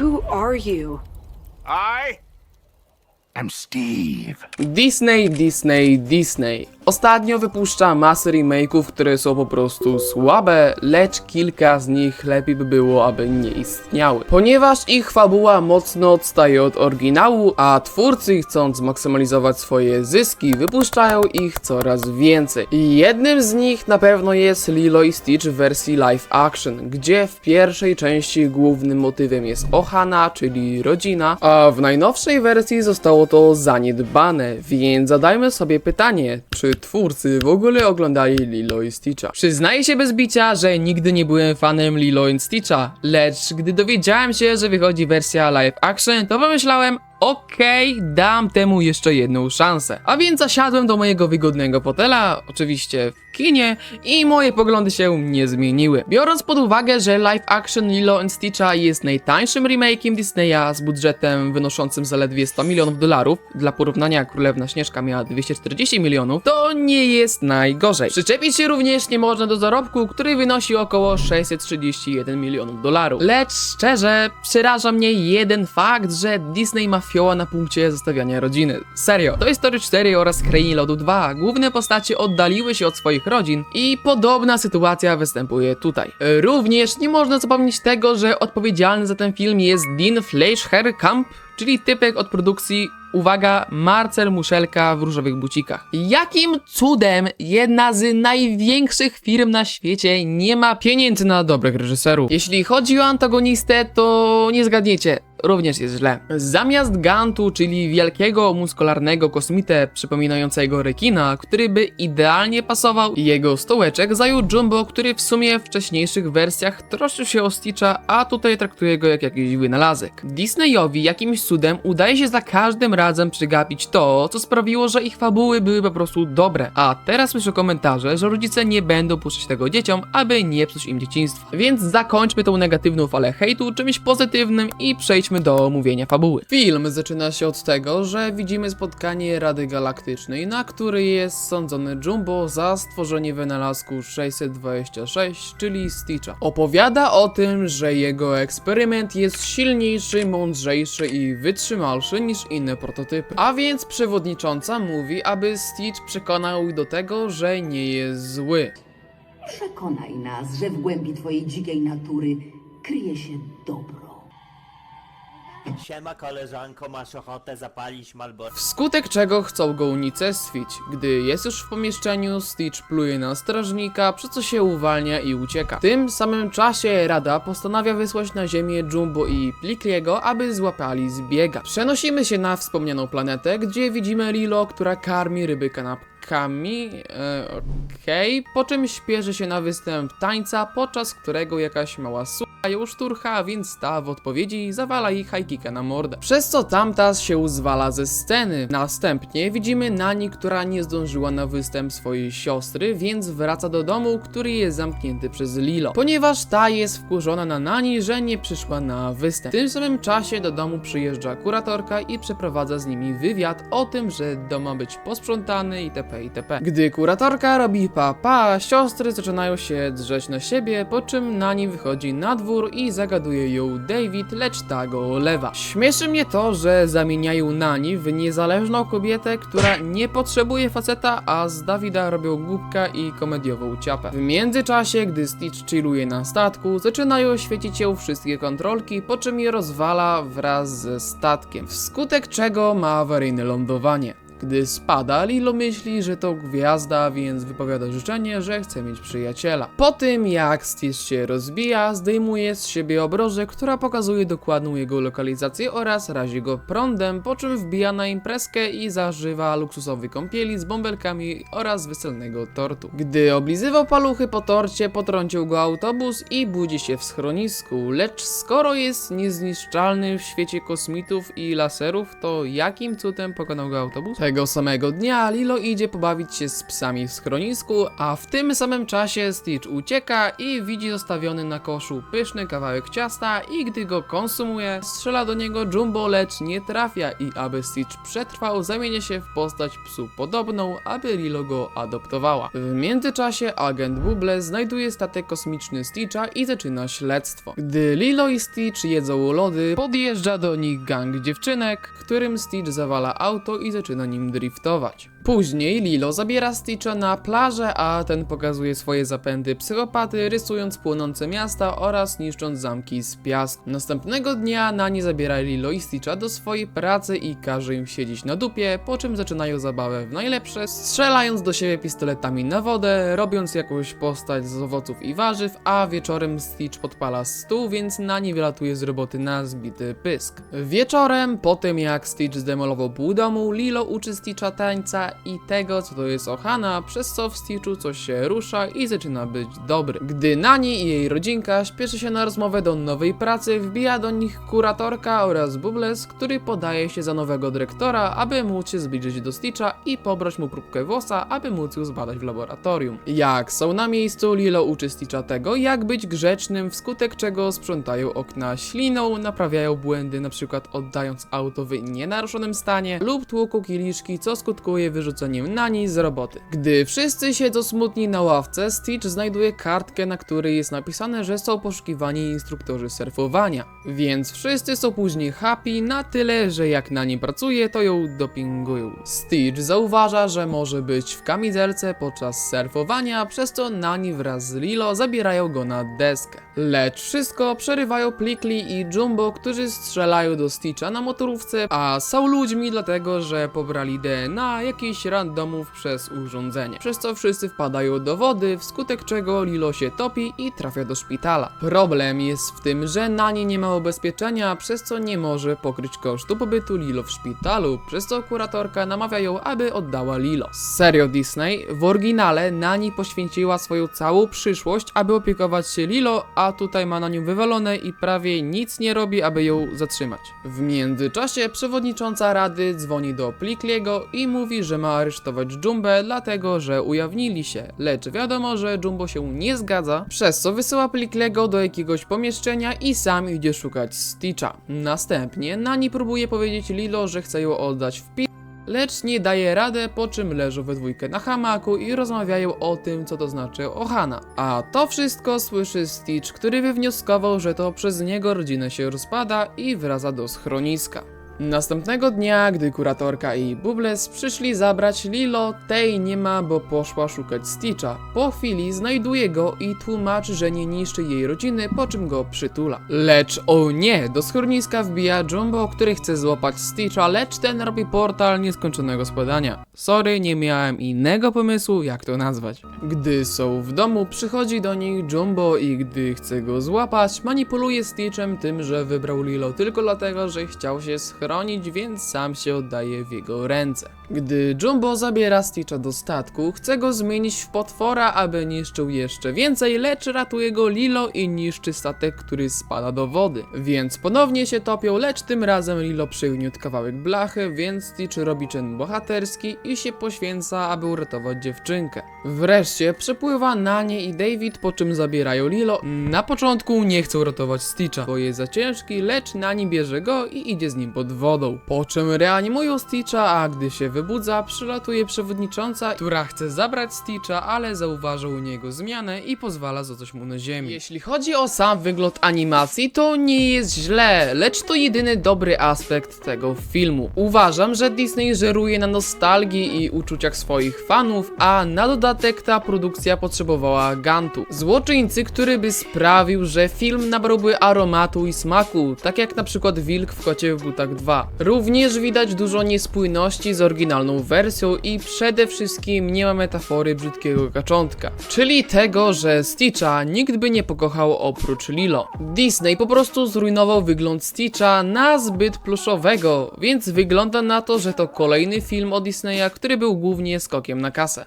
Who are you? I am Steve. Disney, Disney, Disney. Ostatnio wypuszcza masę remake'ów, które są po prostu słabe, lecz kilka z nich lepiej by było, aby nie istniały. Ponieważ ich fabuła mocno odstaje od oryginału, a twórcy chcąc zmaksymalizować swoje zyski, wypuszczają ich coraz więcej. I jednym z nich na pewno jest Lilo i Stitch w wersji live action, gdzie w pierwszej części głównym motywem jest Ohana, czyli rodzina, a w najnowszej wersji zostało to zaniedbane, więc zadajmy sobie pytanie, czy twórcy w ogóle oglądali Lilo i Stitcha? Przyznaję się bez bicia, że nigdy nie byłem fanem Lilo i Stitcha, lecz gdy dowiedziałem się, że wychodzi wersja live action, to pomyślałem, Okej, dam temu jeszcze jedną szansę. A więc zasiadłem do mojego wygodnego fotela, oczywiście w kinie, i moje poglądy się nie zmieniły. Biorąc pod uwagę, że live action Lilo and Stitcha jest najtańszym remake'iem Disneya z budżetem wynoszącym zaledwie 100 milionów dolarów, dla porównania Królewna Śnieżka miała 240 milionów, to nie jest najgorzej. Przyczepić się również nie można do zarobku, który wynosi około 631 milionów dolarów. Lecz szczerze, przeraża mnie jeden fakt, że Disney ma fioła na punkcie zostawiania rodziny. Serio, Toy Story 4 oraz Krainy Lodu 2 główne postacie oddaliły się od swoich rodzin i podobna sytuacja występuje tutaj. Również nie można zapomnieć tego, że odpowiedzialny za ten film jest Dean Fleischer-Camp, czyli typek od produkcji Uwaga, Marcel Muszelka w różowych bucikach. Jakim cudem jedna z największych firm na świecie nie ma pieniędzy na dobrych reżyserów? Jeśli chodzi o antagonistę, to nie zgadniecie. Również jest źle. Zamiast Gantu, czyli wielkiego muskularnego kosmitę przypominającego rekina, który by idealnie pasował, jego stołeczek zajął Jumbo, który w sumie w wcześniejszych wersjach troszczył się o Stitcha, a tutaj traktuje go jak jakiś wynalazek. Disneyowi jakimś cudem udaje się za każdym razem przygapić to, co sprawiło, że ich fabuły były po prostu dobre. A teraz słyszę komentarze, że rodzice nie będą puszczać tego dzieciom, aby nie psuć im dzieciństwa. Więc zakończmy tą negatywną falę hejtu czymś pozytywnym i przejdźmy do omówienia fabuły. Film zaczyna się od tego, że widzimy spotkanie Rady Galaktycznej, na której jest sądzony Jumbo za stworzenie wynalazku 626, czyli Stitcha. Opowiada o tym, że jego eksperyment jest silniejszy, mądrzejszy i wytrzymalszy niż inne prototypy. A więc przewodnicząca mówi, aby Stitch przekonał do tego, że nie jest zły. Przekonaj nas, że w głębi twojej dzikiej natury kryje się dobro. Siema koleżanko, masz ochotę zapalić? Wskutek czego chcą go unicestwić. Gdy jest już w pomieszczeniu, Stitch pluje na strażnika, przez co się uwalnia i ucieka. W tym samym czasie Rada postanawia wysłać na ziemię Jumbo i Plikliego, aby złapali zbiega. Przenosimy się na wspomnianą planetę, gdzie widzimy Lilo, która karmi ryby kanapkami. E, Okej, po czym śpieszy się na występ tańca, podczas którego jakaś mała suka ją szturcha, więc ta w odpowiedzi zawala jej hajkika na mordę. Przez co tamta się zwala ze sceny. Następnie widzimy Nani, która nie zdążyła na występ swojej siostry, więc wraca do domu, który jest zamknięty przez Lilo. Ponieważ ta jest wkurzona na Nani, że nie przyszła na występ. W tym samym czasie do domu przyjeżdża kuratorka i przeprowadza z nimi wywiad o tym, że dom ma być posprzątany itp. itp. Gdy kuratorka robi papa, siostry zaczynają się drzeć na siebie, po czym Nani wychodzi na dwór i zagaduje ją David, lecz ta go olewa. Śmieszy mnie to, że zamieniają Nani w niezależną kobietę, która nie potrzebuje faceta, a z Dawida robią głupka i komediową ciapę. W międzyczasie, gdy Stitch chilluje na statku, zaczynają świecić ją wszystkie kontrolki, po czym je rozwala wraz ze statkiem, wskutek czego ma awaryjne lądowanie. Gdy spada, Lilo myśli, że to gwiazda, więc wypowiada życzenie, że chce mieć przyjaciela. Po tym, jak Stitch się rozbija, zdejmuje z siebie obrożę, która pokazuje dokładną jego lokalizację oraz razi go prądem, po czym wbija na imprezkę i zażywa luksusowej kąpieli z bąbelkami oraz weselnego tortu. Gdy oblizywał paluchy po torcie, potrącił go autobus i budzi się w schronisku, lecz skoro jest niezniszczalny w świecie kosmitów i laserów, to jakim cudem pokonał go autobus? Tego samego dnia Lilo idzie pobawić się z psami w schronisku, a w tym samym czasie Stitch ucieka i widzi zostawiony na koszu pyszny kawałek ciasta i gdy go konsumuje, strzela do niego Jumbo, lecz nie trafia i aby Stitch przetrwał, zamienia się w postać psu podobną, aby Lilo go adoptowała. W międzyczasie agent Bubble znajduje statek kosmiczny Stitcha i zaczyna śledztwo. Gdy Lilo i Stitch jedzą lody, podjeżdża do nich gang dziewczynek, którym Stitch zawala auto i zaczyna nim driftować. Później Lilo zabiera Stitcha na plażę, a ten pokazuje swoje zapędy psychopaty, rysując płonące miasta oraz niszcząc zamki z piasku. Następnego dnia Nani zabiera Lilo i Stitcha do swojej pracy i każe im siedzieć na dupie, po czym zaczynają zabawę w najlepsze, strzelając do siebie pistoletami na wodę, robiąc jakąś postać z owoców i warzyw, a wieczorem Stitch podpala stół, więc Nani wylatuje z roboty na zbity pysk. Wieczorem, po tym jak Stitch zdemolował pół domu, Lilo uczy Stitcha tańca i tego, co to jest Ohana, przez co w Stitchu coś się rusza i zaczyna być dobry. Gdy Nani i jej rodzinka śpieszy się na rozmowę do nowej pracy, wbija do nich kuratorka oraz Bubbles, który podaje się za nowego dyrektora, aby móc się zbliżyć do Stitcha i pobrać mu próbkę włosa, aby móc ją zbadać w laboratorium. Jak są na miejscu, Lilo uczy Stitcha tego, jak być grzecznym, wskutek czego sprzątają okna śliną, naprawiają błędy, przykład oddając auto w nienaruszonym stanie lub tłuką kieliszki, co skutkuje wyrzuceniem Nani z roboty. Gdy wszyscy siedzą smutni na ławce, Stitch znajduje kartkę, na której jest napisane, że są poszukiwani instruktorzy surfowania. Więc wszyscy są później happy na tyle, że jak na nim pracuje, to ją dopingują. Stitch zauważa, że może być w kamizelce podczas surfowania, przez co Nani wraz z Lilo zabierają go na deskę. Lecz wszystko przerywają Plikli i Jumbo, którzy strzelają do Stitcha na motorówce, a są ludźmi dlatego, że pobrali DNA jakichś randomów przez urządzenie. Przez co wszyscy wpadają do wody, wskutek czego Lilo się topi i trafia do szpitala. Problem jest w tym, że Nani nie ma ubezpieczenia, przez co nie może pokryć kosztu pobytu Lilo w szpitalu, przez co kuratorka namawia ją, aby oddała Lilo. Serio Disney, w oryginale Nani poświęciła swoją całą przyszłość, aby opiekować się Lilo, a tutaj ma na nią wywalone i prawie nic nie robi, aby ją zatrzymać. W międzyczasie przewodnicząca rady dzwoni do Plikliego i mówi, że ma aresztować Jumbę, dlatego że ujawnili się, lecz wiadomo, że Jumbo się nie zgadza, przez co wysyła Plikliego do jakiegoś pomieszczenia i sam idzie szukać Stitcha. Następnie Nani próbuje powiedzieć Lilo, że chce ją oddać w pi lecz nie daje radę, po czym leżą we dwójkę na hamaku i rozmawiają o tym, co to znaczy Ohana. A to wszystko słyszy Stitch, który wywnioskował, że to przez niego rodzina się rozpada i wraca do schroniska. Następnego dnia, gdy kuratorka i Bubbles przyszli zabrać Lilo, tej nie ma, bo poszła szukać Stitcha. Po chwili znajduje go i tłumaczy, że nie niszczy jej rodziny, po czym go przytula. Lecz o nie, do schroniska wbija Jumbo, który chce złapać Stitcha, lecz ten robi portal nieskończonego składania. Sorry, nie miałem innego pomysłu, jak to nazwać. Gdy są w domu, przychodzi do nich Jumbo i gdy chce go złapać, manipuluje Stitchem tym, że wybrał Lilo tylko dlatego, że chciał się schronić, więc sam się oddaje w jego ręce. Gdy Jumbo zabiera Stitcha do statku, chce go zmienić w potwora, aby niszczył jeszcze więcej, lecz ratuje go Lilo i niszczy statek, który spada do wody. Więc ponownie się topią, lecz tym razem Lilo przygniótł kawałek blachy, więc Stitch robi czyn bohaterski i się poświęca, aby uratować dziewczynkę. Wreszcie przepływa Nanie i David, po czym zabierają Lilo. Na początku nie chcą ratować Stitcha, bo jest za ciężki, lecz Nani bierze go i idzie z nim pod wodą. Po czym reanimują Stitcha, a gdy się wybudza, przylatuje przewodnicząca, która chce zabrać Stitcha, ale zauważa u niego zmianę i pozwala zostać mu na ziemi. Jeśli chodzi o sam wygląd animacji, to nie jest źle, lecz to jedyny dobry aspekt tego filmu. Uważam, że Disney żeruje na nostalgii i uczuciach swoich fanów, a na dodatek ta produkcja potrzebowała gantu. Złoczyńcy, który by sprawił, że film nabrałby aromatu i smaku, tak jak na przykład Wilk w Kocie w Butach 2. Również widać dużo niespójności z oryginalną wersją i przede wszystkim nie ma metafory brzydkiego kaczątka. Czyli tego, że Stitcha nikt by nie pokochał oprócz Lilo. Disney po prostu zrujnował wygląd Stitcha na zbyt pluszowego, więc wygląda na to, że to kolejny film od Disneya, który był głównie skokiem na kasę.